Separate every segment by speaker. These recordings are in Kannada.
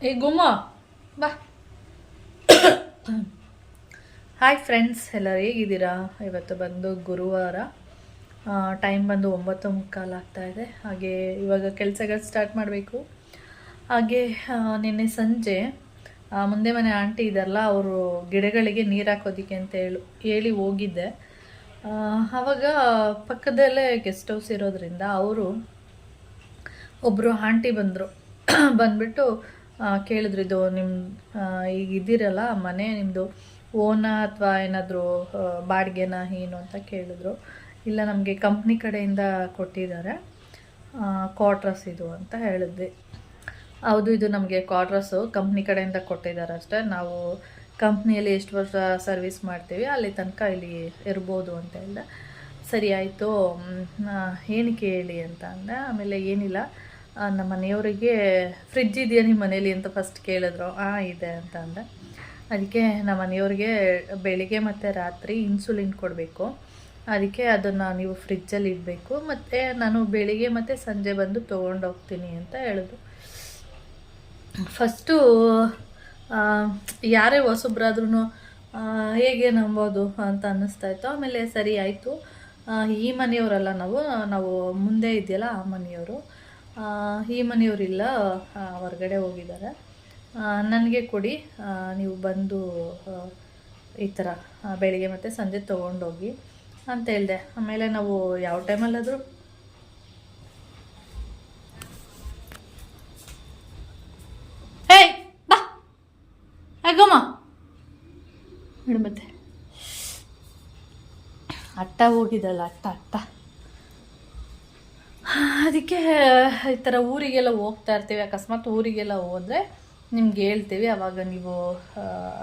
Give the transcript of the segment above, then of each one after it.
Speaker 1: ಏ, ಗುಮ್ಮ, ಬಾ. ಹಾಯ್ ಫ್ರೆಂಡ್ಸ್ ಎಲ್ಲರೂ ಹೇಗಿದ್ದೀರಾ? ಇವತ್ತು ಬಂದು ಗುರುವಾರ. ಟೈಮ್ ಬಂದು ಒಂಬತ್ತು ಮುಕ್ಕಾಲು ಆಗ್ತಾ ಇದೆ. ಹಾಗೆ ಇವಾಗ ಕೆಲಸಗಳು ಸ್ಟಾರ್ಟ್ ಮಾಡಬೇಕು. ಹಾಗೆ ನಿನ್ನೆ ಸಂಜೆ ಮುಂದೆ ಮನೆ ಆಂಟಿ ಇದ್ದಾರಲ್ಲ, ಅವರು ಗಿಡಗಳಿಗೆ ನೀರು ಹಾಕೋದಿಕ್ಕೆ ಅಂತ ಹೇಳು, ಹೇಳಿ ಹೋಗಿದ್ದೆ. ಆವಾಗ ಪಕ್ಕದಲ್ಲೇ ಗೆಸ್ಟ್ ಹೌಸ್ ಇರೋದ್ರಿಂದ ಅವರು ಒಬ್ಬರು ಆಂಟಿ ಬಂದರು. ಬಂದ್ಬಿಟ್ಟು ಕೇಳಿದ್ರು, ಇದು ನಿಮ್ಮ ಈಗ ಇದ್ದೀರಲ್ಲ ಮನೆ ನಿಮ್ಮದು ಓನ ಅಥವಾ ಏನಾದರೂ ಬಾಡಿಗೆನ ಏನು ಅಂತ ಕೇಳಿದ್ರು. ಇಲ್ಲ, ನಮಗೆ ಕಂಪ್ನಿ ಕಡೆಯಿಂದ ಕೊಟ್ಟಿದ್ದಾರೆ. ಕ್ವಾಟ್ರಸ್ ಇದು ಅಂತ ಹೇಳಿದ್ವಿ. ಹೌದು, ಇದು ನಮಗೆ ಕ್ವಾಟ್ರಸ್ಸು ಕಂಪ್ನಿ ಕಡೆಯಿಂದ ಕೊಟ್ಟಿದ್ದಾರೆ ಅಷ್ಟೇ. ನಾವು ಕಂಪ್ನಿಯಲ್ಲಿ ಎಷ್ಟು ವರ್ಷ ಸರ್ವಿಸ್ ಮಾಡ್ತೀವಿ, ಅಲ್ಲಿ ತನಕ ಇಲ್ಲಿ ಇರ್ಬೋದು ಅಂತ ಹೇಳಿದೆ. ಸರಿ, ಆಯಿತು. ಏನಕ್ಕೆ ಹೇಳಿ ಅಂತ ಅಂದೆ. ಆಮೇಲೆ, ಏನಿಲ್ಲ. ನಮ್ಮ ಮನೆಯವರಿಗೆ ಫ್ರಿಜ್ ಇದೆಯಾ ನಿಮ್ಮ ಮನೇಲಿ ಅಂತ ಫಸ್ಟ್ ಕೇಳಿದ್ರು. ಹಾಂ ಇದೆ ಅಂತ ಅಂದೆ. ಅದಕ್ಕೆ ನಮ್ಮ ಮನೆಯವ್ರಿಗೆ ಬೆಳಿಗ್ಗೆ ಮತ್ತು ರಾತ್ರಿ ಇನ್ಸುಲಿನ್ ಕೊಡಬೇಕು. ಅದಕ್ಕೆ ಅದನ್ನು ನೀವು ಫ್ರಿಜ್ಜಲ್ಲಿ ಇಡಬೇಕು. ಮತ್ತು ನಾನು ಬೆಳಿಗ್ಗೆ ಮತ್ತು ಸಂಜೆ ಬಂದು ತೊಗೊಂಡೋಗ್ತೀನಿ ಅಂತ ಹೇಳಿದ್ರು. ಫಸ್ಟು ಯಾರೇ ಹೊಸಬ್ರಾದ್ರೂ ಹೇಗೆ ನಂಬೋದು ಅಂತ ಅನ್ನಿಸ್ತಾ ಇತ್ತು. ಆಮೇಲೆ ಸರಿ ಆಯಿತು. ಈ ಮನೆಯವರಲ್ಲ ನಾವು ನಾವು ಮುಂದೆ ಇದೆಯಲ್ಲ ಆ ಮನೆಯವರು. ಈ ಮನೆಯವರಿಲ್ಲ ಹೊರಗಡೆ ಹೋಗಿದ್ದಾರೆ. ನನಗೆ ಕೊಡಿ. ನೀವು ಬಂದು ಈ ಥರ ಬೆಳಿಗ್ಗೆ ಮತ್ತು ಸಂಜೆ ತೊಗೊಂಡೋಗಿ ಅಂತ ಹೇಳಿದೆ. ಆಮೇಲೆ ನಾವು ಯಾವ ಟೈಮಲ್ಲಾದರೂ ಮತ್ತೆ. ಅಟ್ಟ ಹೋಗಿದ್ದಲ್ಲ, ಅಟ್ಟ ಅಟ್ಟ. ಅದಕ್ಕೆ ಈ ಥರ ಊರಿಗೆಲ್ಲ ಹೋಗ್ತಾ ಇರ್ತೀವಿ. ಅಕಸ್ಮಾತ್ ಊರಿಗೆಲ್ಲ ಹೋದರೆ ನಿಮ್ಗೆ ಹೇಳ್ತೀವಿ. ಆವಾಗ ನೀವು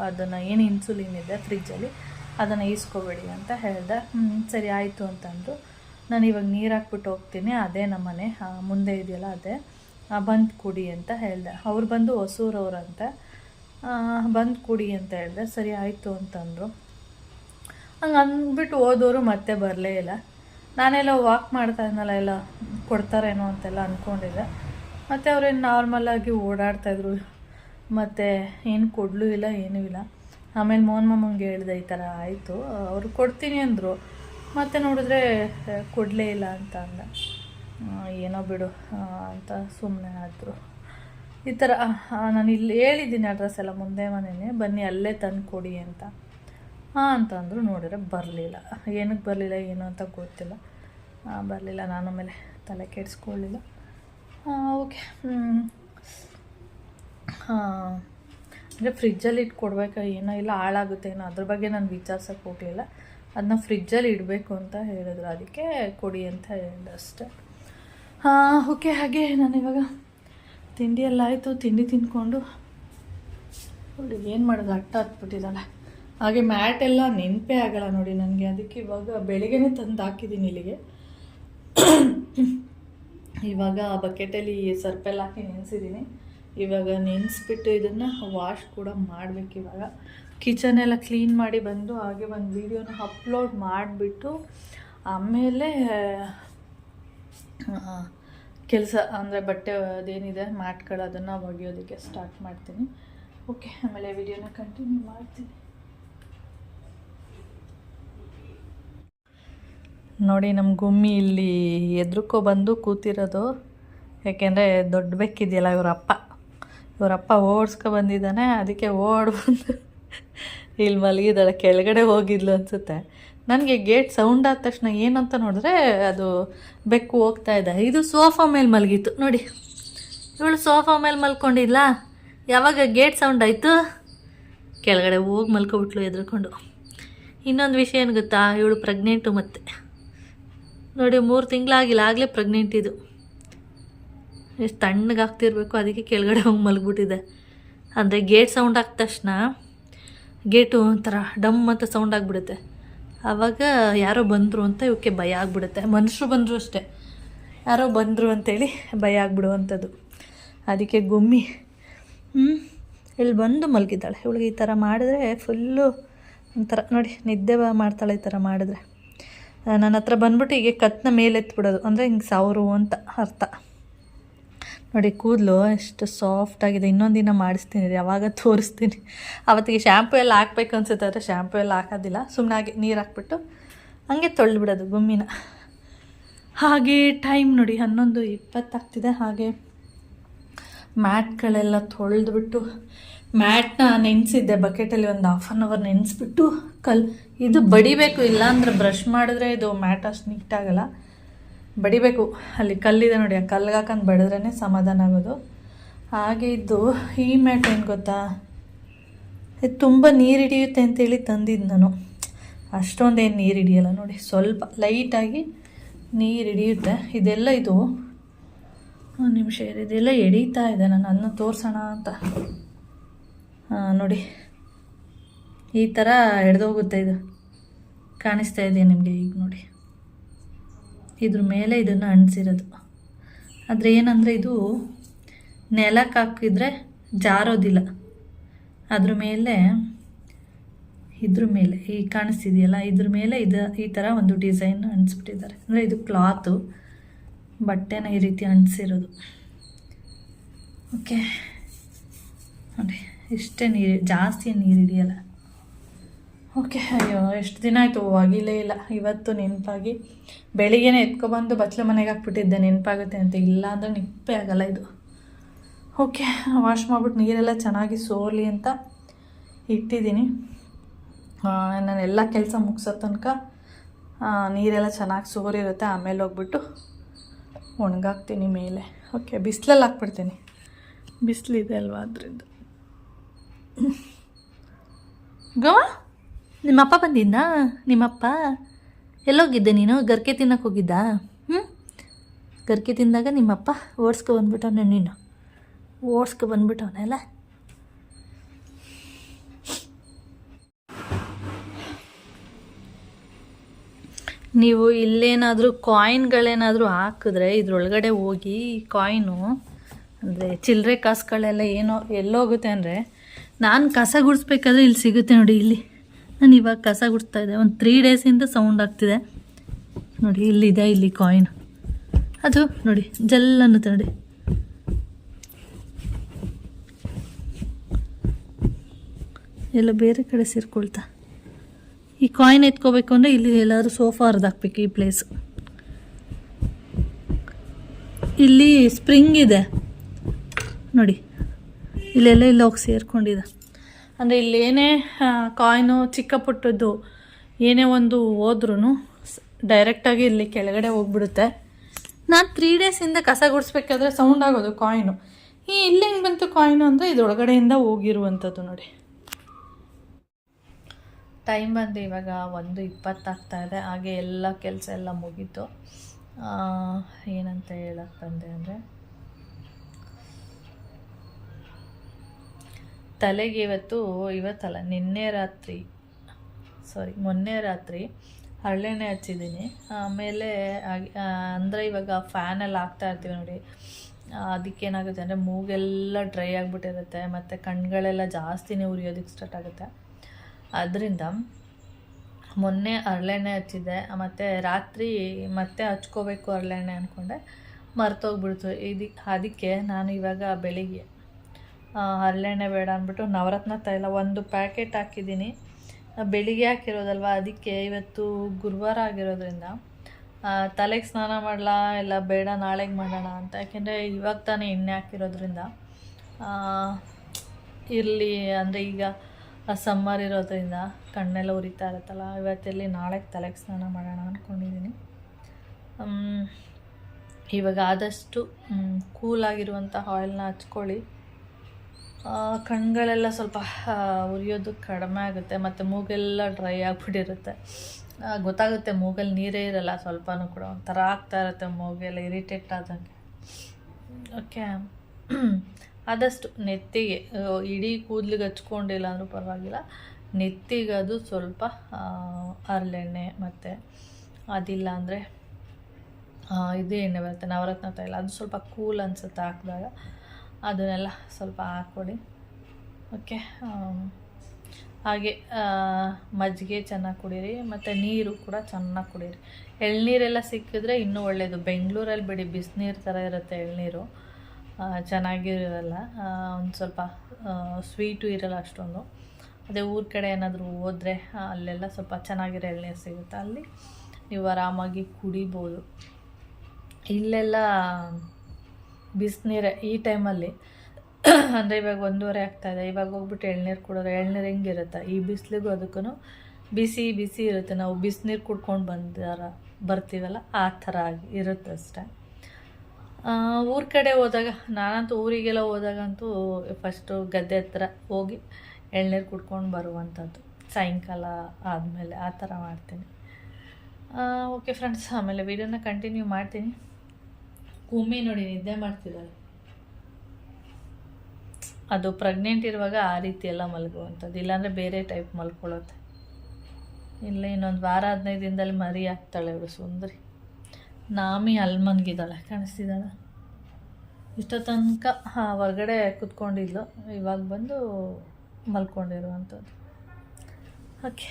Speaker 1: ಅದನ್ನು ಏನು ಇನ್ಸುಲಿನ್ ಇದೆ ಫ್ರಿಜ್ಜಲ್ಲಿ ಅದನ್ನು ಈಸ್ಕೊಬೇಡಿ ಅಂತ ಹೇಳಿದೆ. ಸರಿ ಆಯಿತು ಅಂತಂದು ನಾನು ಇವಾಗ ನೀರು ಹಾಕ್ಬಿಟ್ಟು ಹೋಗ್ತೀನಿ. ಅದೇ ನಮ್ಮನೆ. ಮುಂದೆ ಇದೆಯಲ್ಲ ಅದೇ. ಬಂದು ಕುಡಿ ಅಂತ ಹೇಳಿದೆ. ಅವ್ರು ಬಂದು ಹೊಸೂರವ್ರಂತೆ ಬಂದು ಕುಡಿ ಅಂತ ಹೇಳಿದೆ. ಸರಿ ಆಯಿತು ಅಂತಂದರು. ಹಂಗೆ ಅಂದ್ಬಿಟ್ಟು ಓದೋರು ಮತ್ತೆ ಬರಲೇ ಇಲ್ಲ. ನಾನೆಲ್ಲ ವಾಕ್ ಮಾಡ್ತಾ ಇದ್ನಲ್ಲ ಎಲ್ಲ ಕೊಡ್ತಾರೇನೋ ಅಂತೆಲ್ಲ ಅಂದ್ಕೊಂಡಿದ್ದೆ ಮತ್ತು ಅವ್ರೇನು ನಾರ್ಮಲಾಗಿ ಓಡಾಡ್ತಾಯಿದ್ರು ಮತ್ತು ಏನು ಕೊಡಲೂ ಇಲ್ಲ, ಏನೂ ಇಲ್ಲ. ಆಮೇಲೆ ಮೋಹನ್ ಮಾಮಂಗೆ ಹೇಳಿದೆ ಈ ಥರ ಆಯಿತು. ಅವರು ಕೊಡ್ತೀನಿ ಅಂದರು. ಮತ್ತೆ ನೋಡಿದ್ರೆ ಕೊಡಲೇ ಇಲ್ಲ ಅಂತ ಅಂದ. ಏನೋ ಬಿಡು ಅಂತ ಸುಮ್ಮನೆ ಆದರು. ಈ ಥರ ನಾನು ಇಲ್ಲಿ ಹೇಳಿದ್ದೀನಿ ಅಡ್ರೆಸ್ ಎಲ್ಲ ಮುಂದೆ ಮನೆಯೇ ಬನ್ನಿ, ಅಲ್ಲೇ ತಂದು ಕೊಡಿ ಅಂತ. ಹಾಂ ಅಂತಂದರು ನೋಡಿದ್ರೆ ಬರಲಿಲ್ಲ. ಏನಕ್ಕೆ ಬರಲಿಲ್ಲ, ಏನು ಅಂತ ಗೊತ್ತಿಲ್ಲ. ಬರಲಿಲ್ಲ. ನಾನು ಆಮೇಲೆ ತಲೆ ಕೆಡಿಸ್ಕೊಳ್ಳಿಲ್ಲ ಓಕೆ. ಹಾಂ ಅಂದರೆ ಫ್ರಿಜ್ಜಲ್ಲಿ ಇಟ್ಟು ಕೊಡ್ಬೇಕಾ ಏನೋ, ಇಲ್ಲ ಹಾಳಾಗುತ್ತೆ ಏನೋ, ಅದ್ರ ಬಗ್ಗೆ ನಾನು ವಿಚಾರ್ಸಕ್ಕೆ ಹೋಗಲಿಲ್ಲ. ಅದನ್ನ ಫ್ರಿಜ್ಜಲ್ಲಿ ಇಡಬೇಕು ಅಂತ ಹೇಳಿದ್ರು. ಅದಕ್ಕೆ ಕೊಡಿ ಅಂತ ಹೇಳಿದ್ರು ಅಷ್ಟೆ. ಹಾಂ ಓಕೆ. ಹಾಗೆ ನಾನಿವಾಗ ತಿಂಡಿ ಎಲ್ಲ ಆಯಿತು. ತಿಂಡಿ ತಿಂದ್ಕೊಂಡು ಏನು ಮಾಡೋದು? ಅಟ್ಟ ಹತ್ಬಿಟ್ಟಿದ್ದಾಳೆ. ಹಾಗೆ ಮ್ಯಾಟ್ ಎಲ್ಲ ನೆನಪೇ ಆಗಲ್ಲ ನೋಡಿ ನನಗೆ. ಅದಕ್ಕೆ ಇವಾಗ ಬೆಳಿಗ್ಗೆನೇ ತಂದು ಹಾಕಿದ್ದೀನಿ ಇಲ್ಲಿಗೆ. ಇವಾಗ ಬಕೆಟಲ್ಲಿ ಸರ್ಪೆಲ್ಲ ಹಾಕಿ ನೆನೆಸಿದ್ದೀನಿ. ಇವಾಗ ನೆನೆಸ್ಬಿಟ್ಟು ಇದನ್ನು ವಾಶ್ ಕೂಡ ಮಾಡಬೇಕು ಇವಾಗ. ಕಿಚನ್ ಎಲ್ಲ ಕ್ಲೀನ್ ಮಾಡಿ ಬಂದು ಹಾಗೆ ಒಂದು ವೀಡಿಯೋನ ಅಪ್ಲೋಡ್ ಮಾಡಿಬಿಟ್ಟು ಆಮೇಲೆ ಕೆಲಸ ಅಂದರೆ ಬಟ್ಟೆ ಅದೇನಿದೆ, ಮ್ಯಾಟ್ಗಳು ಅದನ್ನು ಒಗೆಯೋದಕ್ಕೆ ಸ್ಟಾರ್ಟ್ ಮಾಡ್ತೀನಿ. ಓಕೆ ಆಮೇಲೆ ವಿಡಿಯೋನ ಕಂಟಿನ್ಯೂ ಮಾಡ್ತೀನಿ. ನೋಡಿ ನಮ್ಮ ಗುಮ್ಮಿ ಇಲ್ಲಿ ಎದ್ರಕೋ ಬಂದು ಕೂತಿರೋದು. ಯಾಕೆಂದರೆ ದೊಡ್ಡ ಬೆಕ್ಕಿದೆಯಲ್ಲ ಇವರಪ್ಪ ಇವರಪ್ಪ ಓಡಿಸ್ಕೊ ಬಂದಿದ್ದಾನೆ, ಅದಕ್ಕೆ ಓಡ್ ಬಂದು ಇಲ್ಲಿ ಮಲಗಿದಾಳೆ ಕೆಳಗಡೆ ಹೋಗಿದ್ಲು ಅನಿಸುತ್ತೆ. ನನಗೆ ಗೇಟ್ ಸೌಂಡ್ ಆದ ತಕ್ಷಣ ಏನಂತ ನೋಡಿದ್ರೆ ಅದು ಬೆಕ್ಕು ಹೋಗ್ತಾ ಇದೆ. ಇದು ಸೋಫಾ ಮೇಲೆ ಮಲಗಿತ್ತು. ನೋಡಿ, ಇವಳು ಸೋಫಾ ಮೇಲೆ ಮಲ್ಕೊಂಡಿಲ್ಲ ಯಾವಾಗ ಗೇಟ್ ಸೌಂಡ್ ಆಯಿತು? ಕೆಳಗಡೆ ಹೋಗಿ ಮಲ್ಕೊಬಿಟ್ಲು ಎದ್ರುಕೊಂಡು. ಇನ್ನೊಂದು ವಿಷಯ ಏನು ಗೊತ್ತಾ? ಇವಳು ಪ್ರೆಗ್ನೆಂಟು ಮತ್ತೆ. ನೋಡಿ, ಮೂರು ತಿಂಗಳಾಗಿಲ್ಲ. ಆಗಲೇ ಪ್ರೆಗ್ನೆಂಟ್ ಇದು. ಎಷ್ಟು ತಣ್ಣಗೆ ಆಗ್ತಿರ್ಬೇಕು, ಅದಕ್ಕೆ ಕೆಳಗಡೆ ಹೋಗಿ ಮಲಗಿಬಿಟ್ಟಿದೆ. ಅಂದರೆ ಗೇಟ್ ಸೌಂಡ್ ಆದ ತಕ್ಷಣ ಗೇಟು ಒಂಥರ ಡಮ್ ಅಂತ ಸೌಂಡ್ ಆಗಿಬಿಡುತ್ತೆ. ಆವಾಗ ಯಾರೋ ಬಂದರು ಅಂತ ಇವಕ್ಕೆ ಭಯ ಆಗಿಬಿಡುತ್ತೆ. ಮನುಷ್ಯರು ಬಂದರು ಅಷ್ಟೇ. ಯಾರೋ ಬಂದರು ಅಂತೇಳಿ ಭಯ ಆಗಿಬಿಡುವಂಥದ್ದು. ಅದಕ್ಕೆ ಗುಮ್ಮಿ ಇಲ್ಲಿ ಬಂದು ಮಲಗಿದ್ದಾಳೆ. ಇವಳಿಗೆ ಈ ಥರ ಮಾಡಿದ್ರೆ ಫುಲ್ಲು ಒಂಥರ, ನೋಡಿ, ನಿದ್ದೆ ಮಾಡ್ತಾಳೆ ಈ ಥರ ಮಾಡಿದ್ರೆ. ನನ್ನ ಹತ್ರ ಬಂದ್ಬಿಟ್ಟು ಹೀಗೆ ಕತ್ತನ ಮೇಲೆ ಎತ್ಬಿಡೋದು ಅಂದರೆ ಹಿಂಗೆ ಸಾವರು ಅಂತ ಅರ್ಥ. ನೋಡಿ, ಕೂದಲು ಎಷ್ಟು ಸಾಫ್ಟ್ ಆಗಿದೆ. ಇನ್ನೊಂದು ದಿನ ಮಾಡಿಸ್ತೀನಿ. ರೀ ಅವಾಗ ತೋರಿಸ್ತೀನಿ. ಅವತ್ತಿಗೆ ಶ್ಯಾಂಪು ಎಲ್ಲ ಹಾಕ್ಬೇಕು ಅನ್ಸುತ್ತೆ, ಆದರೆ ಶ್ಯಾಂಪು ಎಲ್ಲ ಹಾಕೋದಿಲ್ಲ. ಸುಮ್ಮನೆ ಹಾಗೆ ನೀರು ಹಾಕ್ಬಿಟ್ಟು ಹಂಗೆ ತೊಳೆದ್ಬಿಡೋದು ಗುಮ್ಮಿನ. ಹಾಗೆ ಟೈಮ್ ನೋಡಿ, ಹನ್ನೊಂದು ಇಪ್ಪತ್ತಾಗ್ತಿದೆ. ಹಾಗೆ ಮ್ಯಾಟ್ಗಳೆಲ್ಲ ತೊಳೆದ್ಬಿಟ್ಟು, ಮ್ಯಾಟ್ನ ನೆನೆಸಿದ್ದೆ ಬಕೆಟಲ್ಲಿ ಒಂದು ಹಾಫ್ ಆನ್ ಅವರ್ ನೆನೆಸ್ಬಿಟ್ಟು ಕಲ್ ಇದು ಬಡಿಬೇಕು ಇಲ್ಲ ಅಂದ್ರೆ ಬ್ರಷ್ ಮಾಡಿದ್ರೆ ಇದು ಮ್ಯಾಟ್ ಅಷ್ಟು ನೀಟಾಗಲ್ಲ ಬಡಿಬೇಕು, ಅಲ್ಲಿ ಕಲ್ಲಿದೆ ನೋಡಿ, ಆ ಕಲ್ಗೆ ಹಾಕೊಂಡು ಬಡಿದ್ರೇ ಸಮಾಧಾನ ಆಗೋದು. ಹಾಗೆ ಇದ್ದು ಈ ಮ್ಯಾಟ್ ಏನು ಗೊತ್ತಾ? ಇದು ತುಂಬ ನೀರು ಹಿಡಿಯುತ್ತೆ ಅಂತೇಳಿ ತಂದಿದ್ದು ನಾನು. ಅಷ್ಟೊಂದೇನು ನೀರು ಹಿಡಿಯಲ್ಲ ನೋಡಿ, ಸ್ವಲ್ಪ ಲೈಟಾಗಿ ನೀರು ಹಿಡಿಯುತ್ತೆ. ಇದೆಲ್ಲ ಇದು, ಒಂದು ನಿಮಿಷ ಇದೆಲ್ಲ ಎಡೀತಾ ಇದೆ, ನಾನು ಅನ್ನ ತೋರಿಸೋಣ ಅಂತ. ನೋಡಿ. ಈ ಥರ ಹಿಡ್ದೋಗುತ್ತೆ ಇದು. ಕಾಣಿಸ್ತಾ ಇದೆಯಾ ನಿಮಗೆ ಈಗ ನೋಡಿ. ಇದ್ರ ಮೇಲೆ ಇದನ್ನು ಅಂಟಿಸಿರೋದು. ಆದರೆ ಏನಂದರೆ ಇದು ನೆಲಕ್ಕೆ ಹಾಕಿದ್ರೆ ಜಾರೋದಿಲ್ಲ. ಅದ್ರ ಮೇಲೆ ಇದ್ರ ಮೇಲೆ, ಈ ಕಾಣಿಸ್ತಿದೆಯಲ್ಲ, ಇದ್ರ ಮೇಲೆ ಇದು ಈ ಥರ ಒಂದು ಡಿಸೈನ್ ಅಂಟಿಸ್ಬಿಟ್ಟಿದ್ದಾರೆ. ಅಂದರೆ ಇದು ಕ್ಲಾತು, ಬಟ್ಟೆನ ಈ ರೀತಿ ಅಂಟಿಸಿರೋದು. ಓಕೆ. ನೋಡಿ ಇಷ್ಟೇ ನೀರು, ಜಾಸ್ತಿ ನೀರು ಹಿಡಿಯಲ್ಲ ಓಕೆ, ಅಯ್ಯೋ, ಎಷ್ಟು ದಿನ ಆಯಿತು ಒಗಿಲೇ ಇಲ್ಲ. ಇವತ್ತು ನೆನಪಾಗಿ ಬೆಳಿಗ್ಗೆನೇ ಎತ್ಕೊಬಂದು ಬಚ್ಚಲು ಮನೆಗೆ ಹಾಕ್ಬಿಟ್ಟಿದ್ದೆ. ನೆನಪಾಗುತ್ತೆ ಅಂತ ಇಲ್ಲ ಅಂದರೆ ನಿಪ್ಪೆ ಆಗಲ್ಲ ಇದು. ಓಕೆ ವಾಶ್ ಮಾಡಿಬಿಟ್ಟು ನೀರೆಲ್ಲ ಚೆನ್ನಾಗಿ ಸೋರ್ಲಿ ಅಂತ ಇಟ್ಟಿದ್ದೀನಿ. ನಾನು ಎಲ್ಲ ಕೆಲಸ ಮುಗಿಸೋ ತನಕ ನೀರೆಲ್ಲ ಚೆನ್ನಾಗಿ ಸೋರಿರುತ್ತೆ. ಆಮೇಲೆ ಹೋಗ್ಬಿಟ್ಟು ಒಣಗಾಕ್ತೀನಿ ಮೇಲೆ. ಓಕೆ, ಬಿಸಿಲಲ್ಲಿ ಹಾಕ್ಬಿಡ್ತೀನಿ. ಬಿಸಿಲಿದೆ ಅಲ್ವಾ ಅದರಿಂದ ಗವ ನಿಮ್ಮಪ್ಪ ಬಂದಿದ್ದ ನಿಮ್ಮಪ್ಪ? ಎಲ್ಲೋಗಿದ್ದೆ ನೀನು? ಗರ್ಕೆ ತಿನ್ನಕ್ಕೆ ಹೋಗಿದ್ದ? ಹ್ಞೂ ಗರ್ಕೆ ತಿಂದಾಗ ನಿಮ್ಮಪ್ಪ ಓಡಿಸ್ಕೊ ಬಂದ್ಬಿಟ್ಟವನೆ ನೀನು. ಓಡಿಸ್ಕೊ ಬಂದ್ಬಿಟ್ಟವನೆಲ್ಲ ನೀವು ಇಲ್ಲೇನಾದರೂ ಕಾಯಿನ್ಗಳೇನಾದರೂ ಹಾಕಿದ್ರೆ ಇದ್ರೊಳಗಡೆ ಹೋಗಿ ಕಾಯಿನು, ಅಂದರೆ ಚಿಲ್ಲರೆ ಕಾಸುಗಳೆಲ್ಲ ಏನೋ ಎಲ್ಲೋಗುತ್ತೆ ಅಂದರೆ ನಾನು ಕಸ ಗುಡಿಸ್ಬೇಕಾದ್ರೆ ಇಲ್ಲಿ ಸಿಗುತ್ತೆ ನೋಡಿ ಇಲ್ಲಿ. ನಾನು ಇವಾಗ ಕಸ ಗುಡಿಸ್ತಾ ಇದ್ದೆ. ಒಂದು ತ್ರೀ ಡೇಸಿಂದ ಸೌಂಡ್ ಆಗ್ತಿದೆ. ನೋಡಿ, ಇಲ್ಲಿದೆ, ಇಲ್ಲಿ ಕಾಯಿನ್ ಅದು ನೋಡಿ ಜಲ್ ಅನ್ನುತ್ತೆ ನೋಡಿ ಎಲ್ಲ ಬೇರೆ ಕಡೆ ಸೇರ್ಕೊಳ್ತಾ. ಈ ಕಾಯಿನ್ ಎತ್ಕೋಬೇಕು ಅಂದರೆ ಇಲ್ಲಿ ಎಲ್ಲಾದರೂ ಸೋಫಾ ಹರಿದಾಕ್ಬೇಕು ಈ ಪ್ಲೇಸ್ ಇಲ್ಲಿ ಸ್ಪ್ರಿಂಗ್ ಇದೆ. ನೋಡಿ, ಇಲ್ಲೆಲ್ಲ ಇಲ್ಲಿ ಹೋಗಿ ಸೇರ್ಕೊಂಡಿದೆ ಅಂದರೆ ಇಲ್ಲಿ ಏನೇ ಕಾಯಿನು ಚಿಕ್ಕ ಪುಟ್ಟದ್ದು ಏನೇ ಒಂದು ಹೋದ್ರೂ ಡೈರೆಕ್ಟಾಗಿ ಇಲ್ಲಿ ಕೆಳಗಡೆ ಹೋಗ್ಬಿಡುತ್ತೆ. ನಾನು ತ್ರೀ ಡೇಸಿಂದ ಕಸ ಗುಡಿಸ್ಬೇಕಾದ್ರೆ ಸೌಂಡ್ ಆಗೋದು ಕಾಯಿನು ಈ ಇಲ್ಲಿ ಹೆಂಗೆ ಬಂತು ಕಾಯಿನು ಅಂದರೆ ಇದೊಳಗಡೆಯಿಂದ ಹೋಗಿರುವಂಥದ್ದು ನೋಡಿ. ಟೈಮ್ ಬಂದು ಇವಾಗ ಒಂದು ಇಪ್ಪತ್ತಾಗ್ತಾ ಇದೆ. ಹಾಗೆ ಎಲ್ಲ ಕೆಲಸ ಎಲ್ಲ ಮುಗೀತು. ಏನಂತ ಹೇಳಕ್ಕೆ ಬಂದೆ ಅಂದರೆ ತಲೆಗೆ ಇವತ್ತು, ಇವತ್ತಲ್ಲ, ನಿನ್ನೆ ರಾತ್ರಿ ಸಾರಿ ಮೊನ್ನೆ ರಾತ್ರಿ ಹರಳೆಣ್ಣೆ ಹಚ್ಚಿದ್ದೀನಿ. ಆಮೇಲೆ ಅಂದರೆ ಇವಾಗ ಫ್ಯಾನಲ್ಲಿ ಹಾಕ್ತಾ ಇರ್ತೀವಿ ನೋಡಿ. ಅದಕ್ಕೇನಾಗುತ್ತೆ ಅಂದರೆ ಮೂಗೆಲ್ಲ ಡ್ರೈ ಆಗಿಬಿಟ್ಟಿರುತ್ತೆ, ಮತ್ತು ಕಣ್ಗಳೆಲ್ಲ ಜಾಸ್ತಿನೇ ಉರಿಯೋದಕ್ಕೆ ಸ್ಟಾರ್ಟ್ ಆಗುತ್ತೆ. ಅದರಿಂದ ಮೊನ್ನೆ ಹರಳೆಣ್ಣೆ ಹಚ್ಚಿದ್ದೆ, ಮತ್ತು ರಾತ್ರಿ ಮತ್ತೆ ಹಚ್ಕೋಬೇಕು ಹರಳೆಣ್ಣೆ ಅಂದ್ಕೊಂಡೆ ಮರ್ತೋಗ್ಬಿಡ್ತು. ಇದಕ್ಕೆ ಅದಕ್ಕೆ ನಾನು ಇವಾಗ ಬೆಳಿಗ್ಗೆ ಹರಳೆಣ್ಣೆ ಬೇಡ ಅಂದ್ಬಿಟ್ಟು ನವರತ್ನ ತೈಲ ಒಂದು ಪ್ಯಾಕೆಟ್ ಹಾಕಿದ್ದೀನಿ. ಬೆಳಿಗ್ಗೆ ಹಾಕಿರೋದಲ್ವ? ಅದಕ್ಕೆ ಇವತ್ತು ಗುರುವಾರ ಆಗಿರೋದ್ರಿಂದ. ತಲೆಗೆ ಸ್ನಾನ ಮಾಡಲಾ ಇಲ್ಲ ಬೇಡ ನಾಳೆಗೆ ಮಾಡೋಣ ಅಂತ. ಯಾಕೆಂದರೆ ಇವಾಗ ತಾನೇ ಎಣ್ಣೆ ಹಾಕಿರೋದ್ರಿಂದ. ಇರಲಿ ಅಂದರೆ ಈಗ ಸಮ್ಮರ್ ಇರೋದ್ರಿಂದ ಕಣ್ಣೆಲ್ಲ ಉರಿತಾ ಇರುತ್ತಲ್ಲ ಇವತ್ತೆಲ್ಲಿ ನಾಳೆಗೆ ತಲೆಗೆ ಸ್ನಾನ ಮಾಡೋಣ ಅಂದ್ಕೊಂಡಿದ್ದೀನಿ ಇವಾಗ ಆದಷ್ಟು ಕೂಲಾಗಿರುವಂಥ ಆಯಿಲ್ನ ಹಚ್ಕೊಳ್ಳಿ. ಕಣ್ಗಳೆಲ್ಲ ಸ್ವಲ್ಪ ಉರಿಯೋದು ಕಡಿಮೆ ಆಗುತ್ತೆ, ಮತ್ತು ಮೂಗೆಲ್ಲ ಡ್ರೈ ಆಗಿಬಿಟ್ಟಿರುತ್ತೆ. ಗೊತ್ತಾಗುತ್ತೆ ಮೂಗಲ್ಲಿ ನೀರೇ ಇರಲ್ಲ, ಸ್ವಲ್ಪನೂ ಕೂಡ ಒಂಥರ ಆಗ್ತಾ ಇರುತ್ತೆ ಮೂಗೆಲ್ಲ ಇರಿಟೇಟ್ ಆದಂಗೆ. ಓಕೆ ಆದಷ್ಟು ನೆತ್ತಿಗೆ ಇಡೀ ಕೂದಲಿಗೆ ಹಚ್ಕೊಂಡಿಲ್ಲ ಅಂದರೂ ಪರವಾಗಿಲ್ಲ. ನೆತ್ತಿಗೆ ಅದು ಸ್ವಲ್ಪ ಹರಳೆಣ್ಣೆ ಮತ್ತು ಅದಿಲ್ಲ ಅಂದರೆ ಇದು ಎಣ್ಣೆ ಬರುತ್ತೆ. ನವರತ್ನ ತೈಲ. ಅದು ಸ್ವಲ್ಪ ಕೂಲ್ ಅನಿಸುತ್ತೆ ಹಾಕಿದಾಗ. ಅದನ್ನೆಲ್ಲ ಸ್ವಲ್ಪ ಹಾಕ್ಕೊಡಿ ಓಕೆ ಹಾಗೆ ಮಜ್ಜಿಗೆ ಚೆನ್ನಾಗಿ ಕುಡೀರಿ, ಮತ್ತು ನೀರು ಕೂಡ ಚೆನ್ನಾಗಿ ಕುಡೀರಿ. ಎಳ್ನೀರೆಲ್ಲ ಸಿಕ್ಕಿದ್ರೆ ಇನ್ನೂ ಒಳ್ಳೆಯದು ಬೆಂಗಳೂರಲ್ಲಿ ಬಿಡಿ ಬಿಸಿನೀರು ಥರ ಇರುತ್ತೆ ಎಳ್ನೀರು. ಚೆನ್ನಾಗಿರಲ್ಲ. ಒಂದು ಸ್ವಲ್ಪ ಸ್ವೀಟು ಇರಲ್ಲ ಅಷ್ಟೊಂದು. ಅದೇ ಊರ ಕಡೆ ಏನಾದರೂ ಹೋದರೆ ಅಲ್ಲೆಲ್ಲ ಸ್ವಲ್ಪ ಚೆನ್ನಾಗಿರೋ ಎಳ್ನೀರು ಸಿಗುತ್ತೆ ಅಲ್ಲಿ. ನೀವು ಆರಾಮಾಗಿ ಕುಡಿಬೋದು. ಇಲ್ಲೆಲ್ಲ ಬಿಸಿನೀರೇ ಈ ಟೈಮಲ್ಲಿ ಅಂದರೆ ಇವಾಗ ಒಂದೂವರೆ ಆಗ್ತಾಯಿದೆ. ಇವಾಗ ಹೋಗ್ಬಿಟ್ಟು ಎಳ್ನೀರು ಕುಡಿದ್ರೆ ಎಳ್ನೀರು ಹೆಂಗಿರುತ್ತೆ? ಈ ಬಿಸಿಲಿಗೂ ಅದಕ್ಕೂ ಬಿಸಿ ಬಿಸಿ ಇರುತ್ತೆ. ನಾವು ಬಿಸಿನೀರು ಕುಡ್ಕೊಂಡು ಬಂದಾರ, ಬರ್ತೀವಲ್ಲ? ಆ ಥರ ಆಗಿ ಇರುತ್ತೆ ಅಷ್ಟೇ. ಊರ ಕಡೆ ಹೋದಾಗ, ನಾನಂತೂ ಊರಿಗೆಲ್ಲ ಹೋದಾಗಂತೂ ಫಸ್ಟು ಗದ್ದೆ ಹತ್ರ ಹೋಗಿ ಎಳ್ನೀರು ಕುಡ್ಕೊಂಡು ಬರುವಂಥದ್ದು. ಸಾಯಂಕಾಲ ಆದಮೇಲೆ ಆ ಥರ ಮಾಡ್ತೀನಿ. ಓಕೆ ಫ್ರೆಂಡ್ಸ್ ಆಮೇಲೆ ವೀಡಿಯೋನ ಕಂಟಿನ್ಯೂ ಮಾಡ್ತೀನಿ. ಉಮ್ಮಿ ನೋಡಿ ನಿದ್ದೆ ಮಾಡ್ತಿದ್ದಾಳೆ ಅದು ಪ್ರೆಗ್ನೆಂಟ್ ಇರುವಾಗ ಆ ರೀತಿ ಎಲ್ಲ ಮಲಗುವಂಥದ್ದು, ಇಲ್ಲಾಂದರೆ ಬೇರೆ ಟೈಪ್ ಮಲ್ಕೊಳ್ಳುತ್ತೆ. ಇಲ್ಲ ಇನ್ನೊಂದು ವಾರ ಹದಿನೈದು ದಿನದಲ್ಲಿ ಮರಿ ಆಗ್ತಾಳೆ ಅವಳು ಸುಂದರಿ. ನಾಮಿ ಅಲ್ಲಿ ಮನ್ಗಿದ್ದಾಳೆ ಕಾಣಿಸ್ತಿದ್ದಾಳೆ? ಇಷ್ಟೋ ತನಕ ಹಾಂ, ಹೊರಗಡೆ ಕುತ್ಕೊಂಡಿದ್ಲು, ಇವಾಗ ಬಂದು ಮಲ್ಕೊಂಡಿರುವಂಥದ್ದು. ಓಕೆ.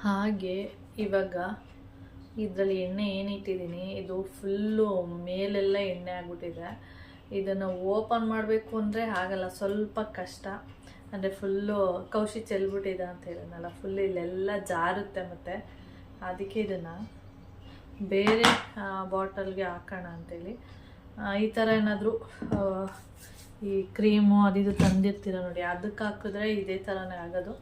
Speaker 1: ಹಾಗೆ ಇವಾಗ ಇದರಲ್ಲಿ ಎಣ್ಣೆ ಏನು ಇಟ್ಟಿದ್ದೀನಿ ಇದು ಫುಲ್ಲು ಮೇಲೆಲ್ಲ ಎಣ್ಣೆ ಆಗಿಬಿಟ್ಟಿದೆ. ಇದನ್ನು ಓಪನ್ ಮಾಡಬೇಕು ಅಂದರೆ ಆಗಲ್ಲ ಸ್ವಲ್ಪ ಕಷ್ಟ. ಅಂದರೆ ಫುಲ್ಲು ಕೌಶಿ ಚೆಲ್ಬಿಟ್ಟಿದೆ ಅಂತ ಹೇಳಿದ್ನಲ್ಲ ಫುಲ್ ಇಲ್ಲೆಲ್ಲ ಜಾರುತ್ತೆ ಮತ್ತು. ಅದಕ್ಕೆ ಇದನ್ನು ಬೇರೆ ಬಾಟಲ್ಗೆ ಹಾಕೋಣ ಅಂತೇಳಿ. ಆ, ಈ ಥರ ಏನಾದರೂ ಈ ಕ್ರೀಮು ಅದಿದು ತಂದಿರ್ತೀರ ನೋಡಿ ಅದಕ್ಕೆ ಹಾಕಿದ್ರೆ ಇದೇ ಥರನೇ ಆಗೋದು.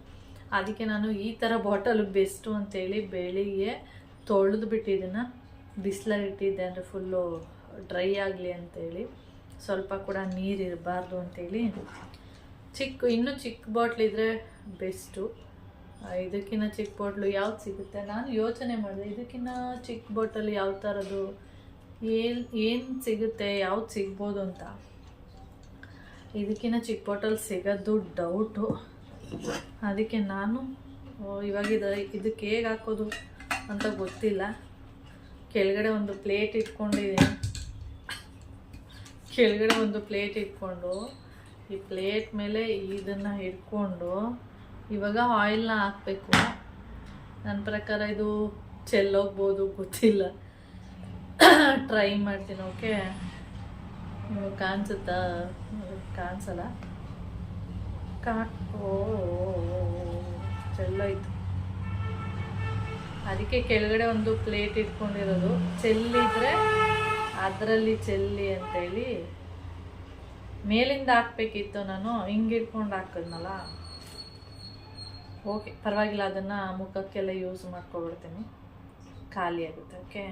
Speaker 1: ಅದಕ್ಕೆ ನಾನು ಈ ಥರ ಬಾಟಲ್ ಬೆಸ್ಟು ಅಂತೇಳಿ ಬೆಳಿಗ್ಗೆ ತೊಳೆದು ಬಿಟ್ಟು ಇದನ್ನು ಬಿಸಿಲಲ್ಲಿ ಇಟ್ಟಿದ್ದೆ ಅಂದರೆ ಫುಲ್ಲು ಡ್ರೈ ಆಗಲಿ ಅಂತೇಳಿ. ಸ್ವಲ್ಪ ಕೂಡ ನೀರು ಇರಬಾರ್ದು ಅಂತೇಳಿ. ಚಿಕ್ಕ, ಇನ್ನೂ ಚಿಕ್ಕ ಬಾಟ್ಲಿದ್ರೆ ಬೆಸ್ಟು. ಇದಕ್ಕಿಂತ ಚಿಕ್ಕ ಬಾಟ್ಲು ಯಾವ್ದು ಸಿಗುತ್ತೆ? ನಾನು ಯೋಚನೆ ಮಾಡಿದೆ ಇದಕ್ಕಿಂತ ಚಿಕ್ಕ ಬಾಟಲ್ ಯಾವ ಥರದ್ದು ಏನು ಏನು ಸಿಗುತ್ತೆ, ಯಾವ್ದು ಸಿಗ್ಬೋದು ಅಂತ. ಇದಕ್ಕಿಂತ ಚಿಕ್ಕ ಬಾಟಲ್ ಸಿಗೋದು ಡೌಟು ಅದಕ್ಕೆ ನಾನು ಇವಾಗಿದ ಇವಾಗ ಇದು, ಇದಕ್ಕೆ ಹೇಗೆ ಹಾಕೋದು? ಅಂತ ಗೊತ್ತಿಲ್ಲ. ಕೆಳಗಡೆ ಒಂದು ಪ್ಲೇಟ್ ಇಟ್ಕೊಂಡಿದ್ದೀನಿ. ಕೆಳಗಡೆ ಒಂದು ಪ್ಲೇಟ್ ಇಟ್ಕೊಂಡು, ಈ ಪ್ಲೇಟ್ ಮೇಲೆ ಇದನ್ನು ಇಟ್ಕೊಂಡು, ಇವಾಗ ಆಯಿಲ್ನ ಹಾಕಬೇಕು. ನನ್ನ ಪ್ರಕಾರ ಇದು ಚೆಲ್ಲೋಗ್ಬೋದು, ಗೊತ್ತಿಲ್ಲ. ಟ್ರೈ ಮಾಡ್ತೀನಿ, ಓಕೆ? ನಿಮಗೆ ಕಾಣಿಸುತ್ತಾ? ಕಾಣಿಸಲ್ಲ? ಕಾ ಓ, ಚೆಲ್ಲೋಯ್ತು. ಅದಕ್ಕೆ ಕೆಳಗಡೆ ಒಂದು ಪ್ಲೇಟ್ ಇಟ್ಕೊಂಡಿರೋದು. ಚೆಲ್ಲಿದ್ರೆ ಅದರಲ್ಲಿ ಚೆಲ್ಲಿ ಅಂತೇಳಿ ಮೇಲಿಂದ ಹಾಕ್ಬೇಕಿತ್ತು ನಾನು, ಹಿಂಗೆ ಇಟ್ಕೊಂಡು ಹಾಕಿದ್ನಲ್ಲ. ಓಕೆ ಪರವಾಗಿಲ್ಲ, ಅದನ್ನು ಮುಖಕ್ಕೆಲ್ಲ ಯೂಸ್ ಮಾಡ್ಕೊಬಿಡ್ತೀನಿ. ಖಾಲಿ ಆಗುತ್ತೆ ಓಕೆ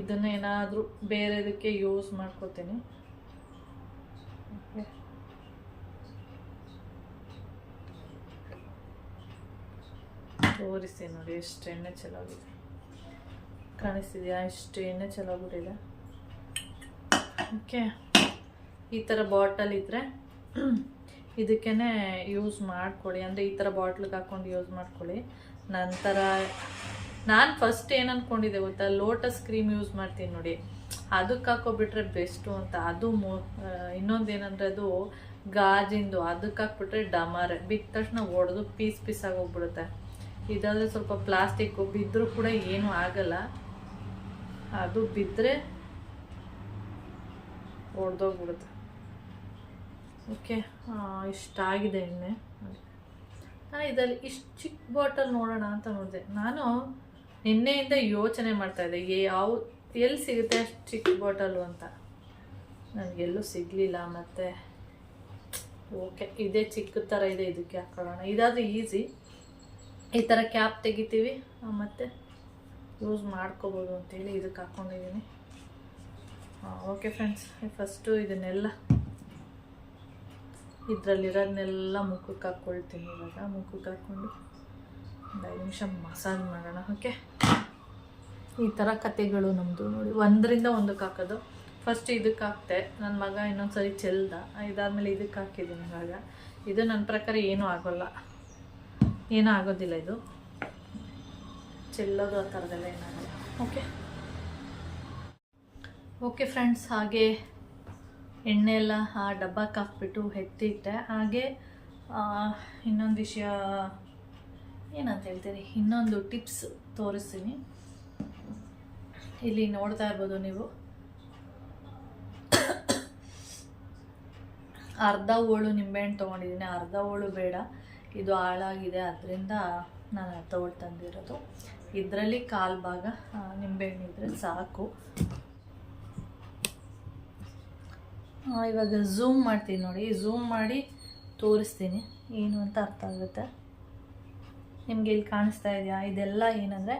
Speaker 1: ಇದನ್ನು ಏನಾದರೂ ಬೇರೆದಕ್ಕೆ ಯೂಸ್ ಮಾಡ್ಕೋತೀನಿ. ಓಕೆ ತೋರಿಸಿ ನೋಡಿ, ಎಷ್ಟು ಎಣ್ಣೆ ಚೆನ್ನಾಗಿದೆ. ಕಾಣಿಸ್ತಿದೆಯಾ? ಎಷ್ಟು ಎಣ್ಣೆ ಚೆನ್ನಾಗಿಬಿಟ್ಟಿದೆ ಓಕೆ ಈ ಥರ ಬಾಟಲ್ ಇದ್ದರೆ ಇದಕ್ಕೇ ಯೂಸ್ ಮಾಡ್ಕೊಳ್ಳಿ. ಅಂದರೆ ಈ ಥರ ಬಾಟ್ಲಿಗೆ ಹಾಕ್ಕೊಂಡು ಯೂಸ್ ಮಾಡ್ಕೊಳ್ಳಿ. ನಂತರ ನಾನು ಫಸ್ಟ್ ಏನು ಅಂದ್ಕೊಂಡಿದ್ದೆ ಗೊತ್ತಾ? ಲೋಟಸ್ ಕ್ರೀಮ್ ಯೂಸ್ ಮಾಡ್ತೀನಿ ನೋಡಿ. ಅದಕ್ಕೆ ಹಾಕೋಬಿಟ್ರೆ ಬೆಸ್ಟು ಅಂತ. ಅದು ಮೋ ಇನ್ನೊಂದು ಏನಂದರೆ ಅದು ಗಾಜಿಂದು. ಅದಕ್ಕೆ ಹಾಕ್ಬಿಟ್ರೆ ಡಮಾರೆ. ಬಿದ್ದ ತಕ್ಷಣ ಒಡೆದು ಪೀಸ್ ಪೀಸ್ ಆಗೋಗ್ಬಿಡುತ್ತೆ ಇದಾದರೆ ಸ್ವಲ್ಪ ಪ್ಲಾಸ್ಟಿಕ್ಕು ಬಿದ್ದರೂ ಕೂಡ ಏನೂ ಆಗಲ್ಲ. ಅದು ಬಿದ್ದರೆ ಒಡೆದೋಗ್ಬಿಡುತ್ತೆ. ಓಕೆ ಇಷ್ಟಾಗಿದೆ ಎಣ್ಣೆ ನಾನು ಇದರಲ್ಲಿ ಇಷ್ಟು ಚಿಕ್ಕ ಬಾಟಲ್ ನೋಡೋಣ ಅಂತ ನೋಡಿದೆ. ನಾನು ನಿನ್ನೆಯಿಂದ ಯೋಚನೆ ಮಾಡ್ತಾ ಇದ್ದೆ ಯಾವ ಎಲ್ಲಿ ಸಿಗುತ್ತೆ ಅಷ್ಟು ಚಿಕ್ಕ ಬಾಟಲು ಅಂತ. ನನಗೆಲ್ಲೂ ಸಿಗಲಿಲ್ಲ ಮತ್ತು. ಓಕೆ ಇದೇ ಚಿಕ್ಕ ಥರ ಇದೆ, ಇದಕ್ಕೆ ಹಾಕೊಳ್ಳೋಣ. ಇದಾದರೂ ಈಸಿ ಈ ಥರ ಕ್ಯಾಪ್ ತೆಗಿತೀವಿ. ಮತ್ತು ಯೂಸ್ ಮಾಡ್ಕೋಬೋದು ಅಂತೇಳಿ ಇದಕ್ಕೆ ಹಾಕ್ಕೊಂಡಿದ್ದೀನಿ ಓಕೆ ಫ್ರೆಂಡ್ಸ್ ಫಸ್ಟು ಇದನ್ನೆಲ್ಲ ಇದರಲ್ಲಿರೋದನ್ನೆಲ್ಲ ಮುಖಕ್ಕೆ ಹಾಕ್ಕೊಳ್ತೀನಿ ಇವಾಗ. ಮುಖಕ್ಕೆ ಹಾಕ್ಕೊಂಡು ಒಂದು ಐದು ನಿಮಿಷ ಮಸಾಜ್ ಮಾಡೋಣ ಓಕೆ ಈ ಥರ ಕತೆಗಳು ನಮ್ಮದು ನೋಡಿ. ಒಂದರಿಂದ ಒಂದಕ್ಕೆ ಹಾಕೋದು. ಫಸ್ಟ್ ಇದಕ್ಕೆ ಹಾಕ್ತೆ. ನನ್ನ ಮಗ ಇನ್ನೊಂದು ಸರಿ ಚೆಲ್ದ. ಇದಾದಮೇಲೆ ಇದಕ್ಕೆ ಹಾಕಿದ್ದೀನಿ ಇವಾಗ. ಇದು ನನ್ನ ಪ್ರಕಾರ ಏನೂ ಆಗೋಲ್ಲ. ಏನೂ ಆಗೋದಿಲ್ಲ ಇದು. ಚೆಲ್ಲೋದು ಆ ಥರದೆಲ್ಲ ಓಕೆ. ಓಕೆ ಫ್ರೆಂಡ್ಸ್ ಹಾಗೆ ಎಣ್ಣೆ ಎಲ್ಲ ಆ ಡಬ್ಬಕ್ಕೆ ಹಾಕ್ಬಿಟ್ಟು ಎತ್ತಿಟ್ಟೆ. ಹಾಗೆ ಇನ್ನೊಂದು ವಿಷಯ ಏನಂತ ಹೇಳ್ತೀರಿ ಇನ್ನೊಂದು ಟಿಪ್ಸ್ ತೋರಿಸ್ತೀನಿ. ಇಲ್ಲಿ ನೋಡ್ತಾ ಇರ್ಬೋದು ನೀವು. ಅರ್ಧ ಹೋಳು ನಿಂಬೆಹಣ್ಣು ತೊಗೊಂಡಿದ್ದೀನಿ. ಅರ್ಧ ಹೋಳು ಬೇಡ. ಇದು ಹಾಳಾಗಿದೆ, ಅದರಿಂದ ನಾನು ಹೋಳು ತಂದಿರೋದು ಇದರಲ್ಲಿ ಕಾಲು ಭಾಗ ನಿಂಬೆ ನಿಂಬೆಹಣ್ಣು ಇದ್ದರೆ ಸಾಕು. ಇವಾಗ ಝೂಮ್ ಮಾಡ್ತೀನಿ ನೋಡಿ. ಝೂಮ್ ಮಾಡಿ ತೋರಿಸ್ತೀನಿ. ಏನು ಅಂತ ಅರ್ಥ ಆಗುತ್ತೆ? ನಿಮಗೆ ಇಲ್ಲಿ ಕಾಣಿಸ್ತಾ ಇದೆಯಾ? ಇದೆಲ್ಲ ಏನಂದರೆ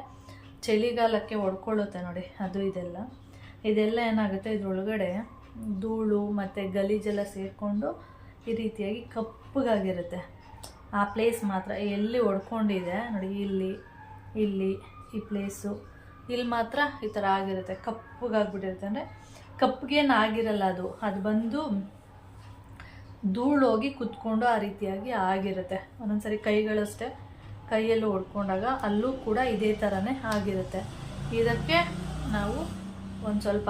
Speaker 1: ಚಳಿಗಾಲಕ್ಕೆ ಒಡ್ಕೊಳ್ಳುತ್ತೆ ನೋಡಿ. ಅದು ಇದೆಲ್ಲ. ಇದೆಲ್ಲ ಏನಾಗುತ್ತೆ? ಇದ್ರೊಳಗಡೆ ಧೂಳು ಮತ್ತು ಗಲೀಜೆಲ್ಲ ಸೇರಿಕೊಂಡು ಈ ರೀತಿಯಾಗಿ ಕಪ್ಪಗಾಗಿರುತ್ತೆ. ಆ ಪ್ಲೇಸ್ ಮಾತ್ರ, ಎಲ್ಲಿ ಒಡ್ಕೊಂಡಿದೆ, ನೋಡಿ, ಇಲ್ಲಿ ಇಲ್ಲಿ ಈ ಪ್ಲೇಸು ಇಲ್ಲಿ ಮಾತ್ರ ಈ ಥರ ಆಗಿರುತ್ತೆ, ಕಪ್ಪಗಾಗ್ಬಿಟ್ಟಿರುತ್ತೆ. ಅಂದರೆ ಕಪ್ಪಗೇನು ಆಗಿರಲ್ಲ ಅದು ಅದು ಬಂದು ಧೂಳು ಹೋಗಿ ಕುತ್ಕೊಂಡು ಆ ರೀತಿಯಾಗಿ ಆಗಿರುತ್ತೆ. ಒಂದೊಂದ್ಸರಿ ಕೈಗಳಷ್ಟೇ ಕೈಯಲ್ಲಿ ಹೊಡ್ಕೊಂಡಾಗ ಅಲ್ಲೂ ಕೂಡ ಇದೇ ಥರನೇ ಆಗಿರುತ್ತೆ. ಇದಕ್ಕೆ ನಾವು ಒಂದು ಸ್ವಲ್ಪ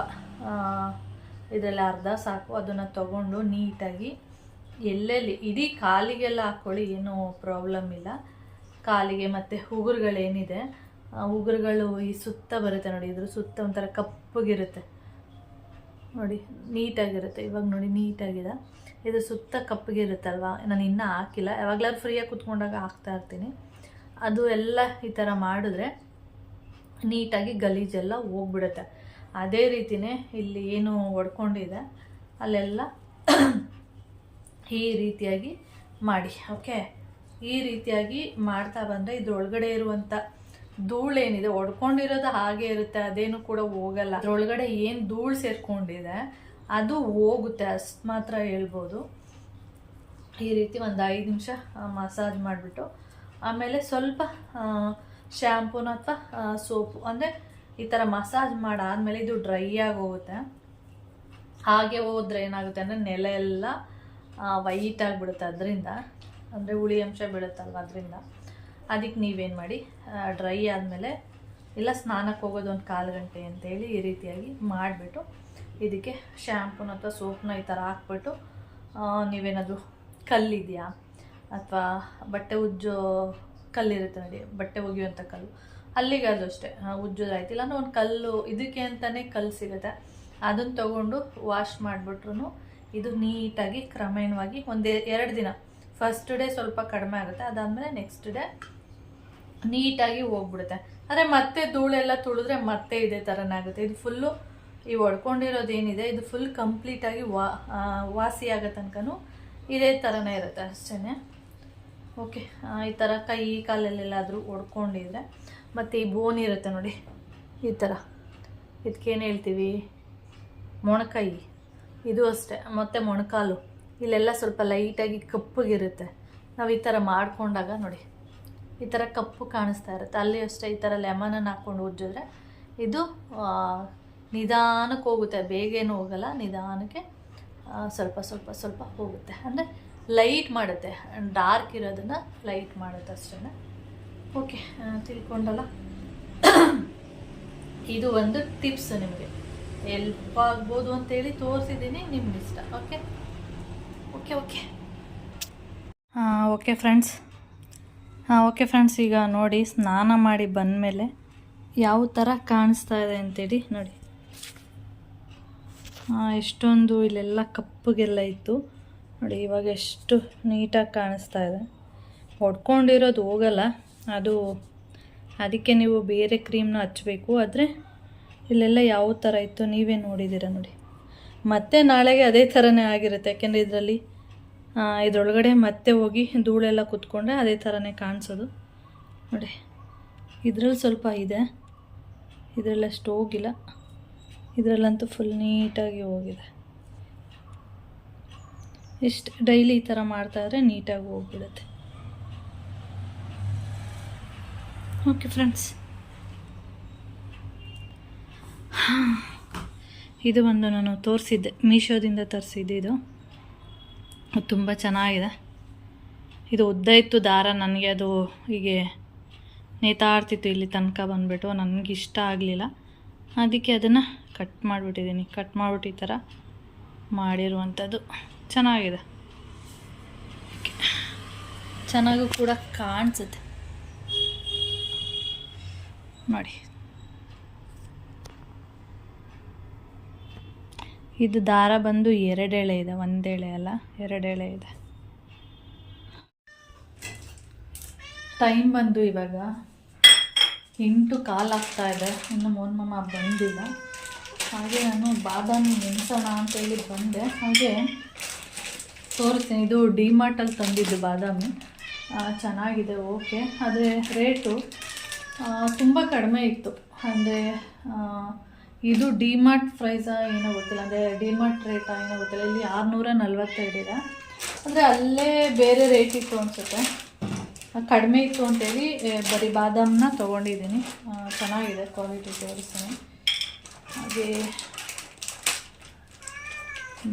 Speaker 1: ಇದರಲ್ಲಿ ಅರ್ಧ ಸಾಕು, ಅದನ್ನು ತಗೊಂಡು ನೀಟಾಗಿ ಎಲ್ಲೆಲ್ಲಿ? ಇಡೀ ಕಾಲಿಗೆಲ್ಲ ಹಾಕ್ಕೊಳ್ಳಿ ಏನೂ ಪ್ರಾಬ್ಲಮ್ ಇಲ್ಲ. ಕಾಲಿಗೆ ಮತ್ತು ಉಗುರುಗಳೇನಿದೆ ಉಗುರುಗಳು ಈ ಸುತ್ತ ಬರುತ್ತೆ ನೋಡಿ, ಇದ್ರ ಸುತ್ತ ಒಂಥರ ಕಪ್ಪಗಿರುತ್ತೆ. ನೋಡಿ, ನೀಟಾಗಿರುತ್ತೆ. ಇವಾಗ ನೋಡಿ, ನೀಟಾಗಿದೆ. ಇದು ಸುತ್ತ ಕಪ್ಪಗಿರುತ್ತಲ್ವಾ? ನಾನು ಇನ್ನೂ ಹಾಕಿಲ್ಲ. ಯಾವಾಗಲಾದ್ರು ಫ್ರೀಯಾಗಿ ಕುತ್ಕೊಂಡಾಗ ಹಾಕ್ತಾ ಇರ್ತೀನಿ. ಅದು ಎಲ್ಲ ಈ ಥರ ಮಾಡಿದ್ರೆ ನೀಟಾಗಿ ಗಲೀಜೆಲ್ಲ ಹೋಗ್ಬಿಡುತ್ತೆ. ಅದೇ ರೀತಿಯೇ ಇಲ್ಲಿ ಏನು ಒಡ್ಕೊಂಡಿದೆ ಅಲ್ಲೆಲ್ಲ ಈ ರೀತಿಯಾಗಿ ಮಾಡಿ, ಓಕೆ? ಈ ರೀತಿಯಾಗಿ ಮಾಡ್ತಾ ಬಂದರೆ ಇದ್ರೊಳಗಡೆ ಇರುವಂಥ ಧೂಳೇನಿದೆ, ಒಡ್ಕೊಂಡಿರೋದು ಹಾಗೆ ಇರುತ್ತೆ, ಅದೇನು ಕೂಡ ಹೋಗಲ್ಲ. ಅದ್ರೊಳಗಡೆ ಏನು ಧೂಳು ಸೇರ್ಕೊಂಡಿದೆ, ಅದು ಹೋಗುತ್ತೆ ಅಷ್ಟು ಮಾತ್ರ ಹೇಳ್ಬೋದು. ಈ ರೀತಿ ಒಂದು ಐದು ನಿಮಿಷ ಮಸಾಜ್ ಮಾಡಿಬಿಟ್ಟು, ಆಮೇಲೆ ಸ್ವಲ್ಪ ಶ್ಯಾಂಪೂನ ಅಥವಾ ಸೋಪು ಅಂದರೆ ಈ ಥರ ಮಸಾಜ್ ಮಾಡಾದಮೇಲೆ ಇದು ಡ್ರೈ ಆಗಿ ಹೋಗುತ್ತೆ. ಹಾಗೆ ಹೋದ್ರೆ ಏನಾಗುತ್ತೆ ಅಂದರೆ ನೆಲೆ ಎಲ್ಲ ವೈಟ್ ಆಗಿಬಿಡುತ್ತೆ ಅದರಿಂದ ಅಂದರೆ ಹುಳಿ ಅಂಶ ಬೀಳುತ್ತಲ್ವ ಅದರಿಂದ. ಅದಕ್ಕೆ ನೀವೇನು ಮಾಡಿ ಡ್ರೈ ಆದಮೇಲೆ ಇಲ್ಲ ಸ್ನಾನಕ್ಕೆ ಹೋಗೋದು ಒಂದು ಕಾಲು ಗಂಟೆ ಅಂತೇಳಿ ಈ ರೀತಿಯಾಗಿ ಮಾಡಿಬಿಟ್ಟು ಇದಕ್ಕೆ ಶ್ಯಾಂಪೂನ ಅಥವಾ ಸೋಪ್ನ ಈ ಥರ ಹಾಕ್ಬಿಟ್ಟು ನೀವೇನಾದರೂ ಕಲ್ಲಿದೆಯಾ? ಅಥವಾ ಬಟ್ಟೆ ಉಜ್ಜೋ ಕಲ್ಲಿರುತ್ತೆ ನೋಡಿ ಬಟ್ಟೆ ಒಗೆಯುವಂಥ ಕಲ್ಲು. ಅಲ್ಲಿಗಾದ್ರೂ ಅಷ್ಟೇ ಆ, ಉಜ್ಜೋದಾಯ್ತು. ಇಲ್ಲಾಂದ್ರೆ ಒಂದು ಕಲ್ಲು ಇದಕ್ಕೆ ಅಂತಲೇ ಕಲ್ಲು ಸಿಗುತ್ತೆ. ಅದನ್ನು ತಗೊಂಡು ವಾಶ್ ಮಾಡಿಬಿಟ್ರು ಇದು ನೀಟಾಗಿ ಕ್ರಮೇಣವಾಗಿ ಒಂದು ಎರಡು ದಿನ. ಫಸ್ಟ್ ಡೇ ಸ್ವಲ್ಪ ಕಡಿಮೆ ಆಗುತ್ತೆ. ಅದಾದಮೇಲೆ ನೆಕ್ಸ್ಟ್ ಡೇ ನೀಟಾಗಿ ಹೋಗ್ಬಿಡುತ್ತೆ. ಆದರೆ ಮತ್ತೆ ಧೂಳೆಲ್ಲ ತುಳಿದ್ರೆ ಮತ್ತೆ ಇದೇ ಥರನೇ ಆಗುತ್ತೆ. ಇದು ಫುಲ್ಲು ಈ ಒಡ್ಕೊಂಡಿರೋದು ಏನಿದೆ ಇದು ಫುಲ್ ಕಂಪ್ಲೀಟಾಗಿ ವಾ ವಾಸಿ ಆಗೋ ತನಕನೂ ಇದೇ ಥರನೇ ಇರುತ್ತೆ ಅಷ್ಟೇ ಓಕೆ ಈ ಥರ ಕೈ, ಕಾಲಲ್ಲೆಲ್ಲಾದರೂ ಒಡ್ಕೊಂಡಿದ್ರೆ ಮತ್ತು ಈ ಬೋನ್ ಇರುತ್ತೆ ನೋಡಿ, ಈ ಥರ ಇದಕ್ಕೇನು ಹೇಳ್ತೀವಿ? ಮೊಣಕೈ. ಇದು ಅಷ್ಟೇ. ಮತ್ತು ಮೊಣಕಾಲು. ಇಲ್ಲೆಲ್ಲ ಸ್ವಲ್ಪ ಲೈಟಾಗಿ ಕಪ್ಪಗಿರುತ್ತೆ. ನಾವು ಈ ಥರ ಮಾಡಿಕೊಂಡಾಗ ನೋಡಿ. ಈ ಥರ ಕಪ್ಪು ಕಾಣಿಸ್ತಾ ಇರುತ್ತೆ. ಅಲ್ಲಿ ಅಷ್ಟೇ ಈ ಥರ ಲೆಮನನ್ನು ಹಾಕ್ಕೊಂಡು ಉಜ್ಜಿದ್ರೆ ಇದು ನಿಧಾನಕ್ಕೆ ಹೋಗುತ್ತೆ. ಬೇಗೇನು ಹೋಗಲ್ಲ. ನಿಧಾನಕ್ಕೆ ಸ್ವಲ್ಪ ಸ್ವಲ್ಪ ಸ್ವಲ್ಪ ಹೋಗುತ್ತೆ. ಅಂದರೆ ಲೈಟ್ ಮಾಡುತ್ತೆ. ಡಾರ್ಕ್ ಇರೋದನ್ನು ಲೈಟ್ ಮಾಡುತ್ತೆ ಅಷ್ಟೇ ಓಕೆ ತಿಳ್ಕೊಂಡಲ್ಲ? ಇದು ಒಂದು ಟಿಪ್ಸ್ ನಿಮಗೆ. ಎಲ್ಪ್ ಆಗ್ಬೋದು ಅಂತೇಳಿ ತೋರಿಸಿದ್ದೀನಿ, ನಿಮ್ಗೆ ಇಷ್ಟ ಓಕೆ ಓಕೆ ಓಕೆ ಹಾಂ ಓಕೆ ಫ್ರೆಂಡ್ಸ್ ಹಾಂ ಓಕೆ ಫ್ರೆಂಡ್ಸ್ ಈಗ ನೋಡಿ, ಸ್ನಾನ ಮಾಡಿ ಬಂದಮೇಲೆ ಯಾವ ಥರ ಕಾಣಿಸ್ತಾ ಇದೆ ಅಂತೇಳಿ ನೋಡಿ. ಎಷ್ಟೊಂದು ಇಲ್ಲೆಲ್ಲ ಕಪ್ಪಗೆಲ್ಲ ಇತ್ತು. ನೋಡಿ, ಇವಾಗ ಎಷ್ಟು ನೀಟಾಗಿ ಕಾಣಿಸ್ತಾ ಇದೆ. ಹೊಡ್ಕೊಂಡಿರೋದು ಹೋಗಲ್ಲ. ಅದು, ಅದಕ್ಕೆ ನೀವು ಬೇರೆ ಕ್ರೀಮ್ನ ಹಚ್ಚಬೇಕು ಆದರೆ ಇಲ್ಲೆಲ್ಲ ಯಾವ ಥರ ಇತ್ತು ನೀವೇ ನೋಡಿದ್ದೀರ ನೋಡಿ. ಮತ್ತೆ ನಾಳೆಗೆ ಅದೇ ಥರನೇ ಆಗಿರುತ್ತೆ. ಯಾಕೆಂದರೆ ಇದರಲ್ಲಿ ಇದರೊಳಗಡೆ ಮತ್ತೆ ಹೋಗಿ ಧೂಳೆಲ್ಲ ಕುತ್ಕೊಂಡ್ರೆ ಅದೇ ಥರನೇ ಕಾಣಿಸೋದು. ನೋಡಿ, ಇದರಲ್ಲಿ ಸ್ವಲ್ಪ ಇದೆ. ಇದರಲ್ಲಷ್ಟು ಹೋಗಿಲ್ಲ. ಇದರಲ್ಲಂತೂ ಫುಲ್ ನೀಟಾಗಿ ಹೋಗಿದೆ. ಇಷ್ಟು ಡೈಲಿ ಈ ಥರ ಮಾಡ್ತಾಯಿದ್ರೆ ನೀಟಾಗಿ ಹೋಗ್ಬಿಡುತ್ತೆ. ಓಕೆ ಫ್ರೆಂಡ್ಸ್ ಇದು ಒಂದು ನಾನು ತೋರಿಸಿದ್ದೆ, ಮೀಶೋದಿಂದ ತರಿಸಿದ್ದೆ ಇದು. ತುಂಬ ಚೆನ್ನಾಗಿದೆ. ಇದು ಉದ್ದ ಇತ್ತು, ದಾರ ನನಗೆ ಅದು ಹೀಗೆ ನೇತಾಡ್ತಿತ್ತು ಇಲ್ಲಿ ತನಕ ಬಂದುಬಿಟ್ಟು, ನನಗೆ ಇಷ್ಟ ಆಗಲಿಲ್ಲ. ಅದಕ್ಕೆ ಅದನ್ನು ಕಟ್ ಮಾಡಿಬಿಟ್ಟಿದ್ದೀನಿ. ಕಟ್ ಮಾಡಿಬಿಟ್ಟು ಈ ಥರ ಮಾಡಿರುವಂಥದ್ದು. ಚೆನ್ನಾಗಿದೆ. ಚೆನ್ನಾಗೂ ಕೂಡ ಕಾಣಿಸುತ್ತೆ. ನೋಡಿ ಇದು ದಾರ ಬಂದು ಎರಡೆಳೆ ಇದೆ, ಒಂದೆಳೆ ಅಲ್ಲ, ಎರಡೆಳೆ ಇದೆ. ಟೈಮ್ ಬಂದು ಇವಾಗ ಎಂಟು ಕಾಲು ಆಗ್ತಾ ಇದೆ. ಇನ್ನು ಮೋನ್ ಮಾಮ ಬಂದಿಲ್ಲ. ಹಾಗೆ ನಾನು ಬಾದಾಮಿ ನೆನೆಸೋಣ ಅಂತೇಳಿ ಬಂದೆ. ಹಾಗೆ ತೋರಿಸ್ತೀನಿ. ಇದು ಡಿ ಮಾರ್ಟಲ್ಲಿ ತಂದಿದ್ದು ಬಾದಾಮಿ. ಚೆನ್ನಾಗಿದೆ, ಓಕೆ. ಆದರೆ ರೇಟು ತುಂಬ ಕಡಿಮೆ ಇತ್ತು. ಅಂದರೆ ಇದು ಡಿಮಾರ್ಟ್ ಪ್ರೈಸಾ ಏನೋ ಗೊತ್ತಿಲ್ಲ, ಅಂದರೆ ಡಿಮಾರ್ಟ್ ರೇಟಾ ಏನೋ ಗೊತ್ತಿಲ್ಲ, ಇಲ್ಲಿ ಆರುನೂರ ನಲ್ವತ್ತೆರಡಿದೆ ಅಂದರೆ ಅಲ್ಲೇ ಬೇರೆ ರೇಟ್ ಇತ್ತು ಅನಿಸುತ್ತೆ. ಕಡಿಮೆ ಇತ್ತು ಅಂತೇಳಿ ಬರೀ ಬಾದಾಮನ್ನ ತೊಗೊಂಡಿದ್ದೀನಿ. ಚೆನ್ನಾಗಿದೆ ಕ್ವಾಲಿಟಿ ತೋರಿಸ್ತೀನಿ. ಹಾಗೆ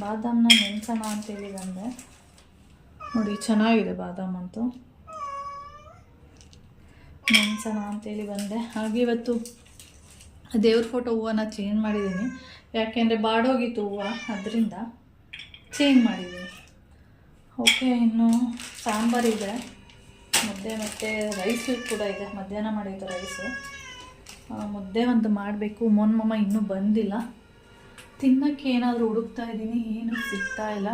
Speaker 1: ಬಾದಾಮನ್ನ ನೆನೆಸೋಣ ಅಂತೇಳಿ ಬಂದೆ. ನೋಡಿ, ಚೆನ್ನಾಗಿದೆ ಬಾದಾಮ್ ಅಂತೂ. ನೆನೆಸೋಣ ಅಂತೇಳಿ ಬಂದೆ. ಹಾಗೆ ಇವತ್ತು ದೇವ್ರ ಫೋಟೋ ಹೂವನ್ನ ಚೇಂಜ್ ಮಾಡಿದ್ದೀನಿ. ಯಾಕೆಂದರೆ ಬಾಡೋಗಿತ್ತು ಹೂವು, ಅದರಿಂದ ಚೇಂಜ್ ಮಾಡಿದ್ದೀನಿ. ಓಕೆ ಇನ್ನು ಸಾಂಬಾರಿದೆ ಮುದ್ದೆ ಮತ್ತು ರೈಸು ಕೂಡ ಇದೆ. ಮಧ್ಯಾಹ್ನ ಮಾಡಿದ್ದು ರೈಸು ಮುದ್ದೆ ಒಂದು ಮಾಡಬೇಕು. ಮೊನ್ಮಮ್ಮ ಇನ್ನೂ ಬಂದಿಲ್ಲ. ತಿನ್ನಕ್ಕೆ ಏನಾದರೂ ಹುಡುಕ್ತಾ ಇದ್ದೀನಿ. ಏನು ಸಿಗ್ತಾ ಇಲ್ಲ.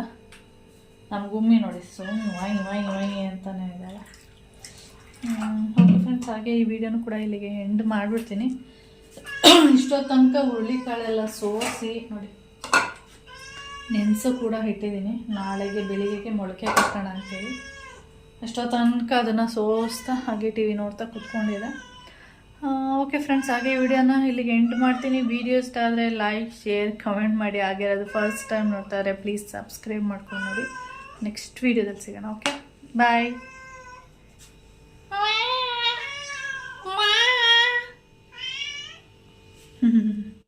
Speaker 1: ನಮ್ಮ ಗುಮ್ಮಿ ನೋಡಿ. ಸುಮ್ಮನೆ ವಾಯಿ ವಾಯಿ ವಾಯಿ ಅಂತಲೇ ಇದ್ದಾಳೆ. ಓಕೆ ಫ್ರೆಂಡ್ಸ್ ಹಾಗೆ ಈ ವಿಡಿಯೋನು ಕೂಡ ಇಲ್ಲಿಗೆ ಎಂಡ್ ಮಾಡಿಬಿಡ್ತೀನಿ. ಇಷ್ಟೊತ್ತು ತನಕ ಹುರುಳಿಕಾಳೆಲ್ಲ ಸೋಸಿ, ನೋಡಿ, ನೆನೆಸು ಕೂಡ ಇಟ್ಟಿದ್ದೀನಿ. ನಾಳೆಗೆ ಬೆಳಿಗ್ಗೆಗೆ ಮೊಳಕೆ ಕಟ್ಟೋಣ ಅಂತೇಳಿ. ಎಷ್ಟೋ ತನಕ ಅದನ್ನು ಸೋಸ್ತಾ ಹಾಗೆ ಟಿ ವಿ ನೋಡ್ತಾ ಕುತ್ಕೊಂಡಿದೆ. ಓಕೆ ಫ್ರೆಂಡ್ಸ್ ಹಾಗೆ ವಿಡಿಯೋನ ಇಲ್ಲಿಗೆ ಎಂಡ್ ಮಾಡ್ತೀನಿ. ವಿಡಿಯೋ ಇಷ್ಟ ಆದರೆ ಲೈಕ್ ಶೇರ್ ಕಮೆಂಟ್ ಮಾಡಿ. ಆಗಿರೋದು ಫಸ್ಟ್ ಟೈಮ್ ನೋಡ್ತಾರೆ ಪ್ಲೀಸ್ ಸಬ್ಸ್ಕ್ರೈಬ್ ಮಾಡ್ಕೊಂಡು ನೋಡಿ. ನೆಕ್ಸ್ಟ್ ವೀಡಿಯೋದಲ್ಲಿ ಸಿಗೋಣ ಓಕೆ ಬಾಯ್ 嗯